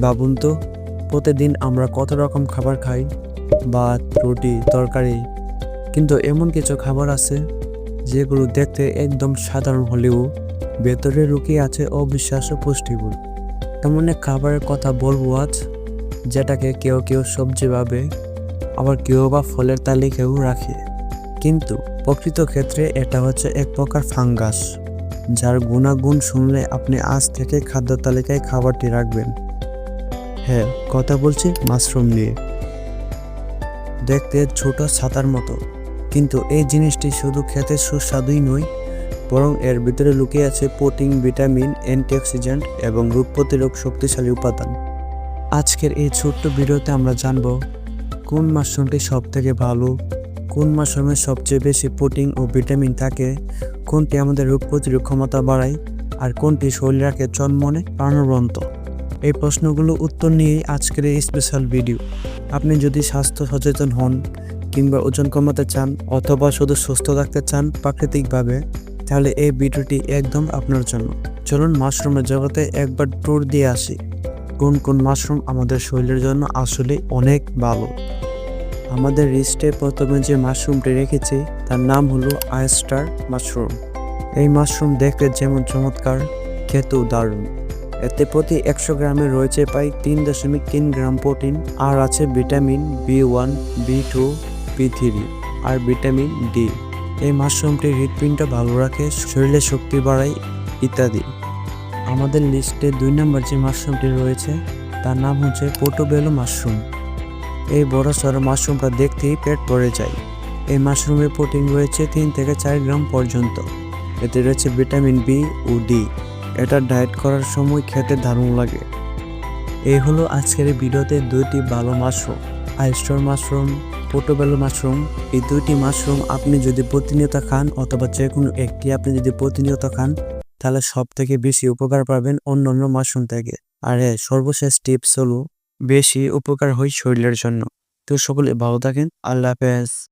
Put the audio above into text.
ভাবুন তো, প্রতিদিন আমরা কত রকম খাবার খাই ভাত রুটি, তরকারি। কিন্তু এমন কিছু খাবার আছে যেগুলো দেখতে একদম সাধারণ হলেও ভেতরে লুকিয়ে আছে অবিশ্বাস্য পুষ্টিগুণ। এমন এক খাবারের কথা বলব আজ, যেটাকে কেউ কেউ সবজি ভাবে, আবার কেউ বা ফলের তালিকাও রাখে। কিন্তু প্রকৃত ক্ষেত্রে এটা হচ্ছে এক প্রকার ফাঙ্গাস, যার গুণাগুণ শুনলে আপনি আজ থেকে খাদ্য তালিকায় খাবারটি রাখবেন। হ্যাঁ কথা বলছি মাশরুম নিয়ে। দেখতে ছোট ছাতার মতো, কিন্তু এই জিনিসটি শুধু খেতে সুস্বাদুই নয়, বরং এর ভিতরে লুকিয়ে আছে প্রোটিন, ভিটামিন, অ্যান্টিঅক্সিডেন্ট এবং রোগ প্রতিরোধ শক্তিশালী উপাদান। আজকের এই ছোট্ট ভিডিওতে আমরা জানব, কোন মাশরুমটি সব থেকে ভালো, কোন মাশরুমে সবচেয়ে বেশি প্রোটিন ও ভিটামিন থাকে, কোনটি আমাদের রোগ প্রতিরোধ ক্ষমতা বাড়ায়, আর কোনটি শরীর রাখে চনমনে প্রাণবন্ত। এই প্রশ্নগুলো উত্তর নিয়েই আজকের এই স্পেশাল ভিডিও আপনি যদি স্বাস্থ্য সচেতন হন কিংবা ওজন কমাতে চান অথবা শুধু সুস্থ থাকতে চান প্রাকৃতিকভাবে, তাহলে এই ভিডিওটি একদম আপনার জন্য। চলুন মাশরুমের জগতে একবার ট্যুর দিয়ে আসি। কোন কোন মাশরুম আমাদের শরীরের জন্য আসলে অনেক ভালো। আমাদের রিস্টে প্রথমে যে মাশরুমটি রেখেছি, তার নাম হলো আয়স্টার মাশরুম এই মাশরুম দেখতে যেমন চমৎকার, খেতেও দারুণ। এতে প্রতি একশো গ্রামে রয়েছে প্রায় তিন দশমিক তিন গ্রাম প্রোটিন, আর আছে vitamin B one, B two, B three, আর ভিটামিন ডি। এই মাশরুমটি হৃৎপিণ্ড ভালো রাখে, শরীরে শক্তি বাড়ায়, ইত্যাদি। আমাদের লিস্টে দুই নম্বর যে মাশরুমটি রয়েছে, তার নাম হচ্ছে পোটোবেলো মাশরুম। এই বড় সড়ো মাশরুমটা দেখতেই পেট ভরে যায়। এই মাশরুমে প্রোটিন রয়েছে তিন থেকে চার গ্রাম পর্যন্ত। এতে রয়েছে ভিটামিন বি ও ডি। এটা ডায়েট করার সময় খেতে দারুণ লাগে। এই হলো আজকের ভিডিওতে দুইটি ভালো mushroom, oyster mushroom, portobello mushroom. এই দুইটি মাশরুম আপনি যদি প্রতিনিয়ত খান অথবা যে কোনো একটি আপনি যদি প্রতিনিয়ত খান, তাহলে সব থেকে বেশি উপকার পাবেন অন্য অন্য মাশরুম থেকে। আর হ্যাঁ সর্বশেষ টিপস হলো, বেশি উপকার হয় শরীরের জন্য। তো সকলে ভালো থাকেন, আল্লাহ হাফেজ।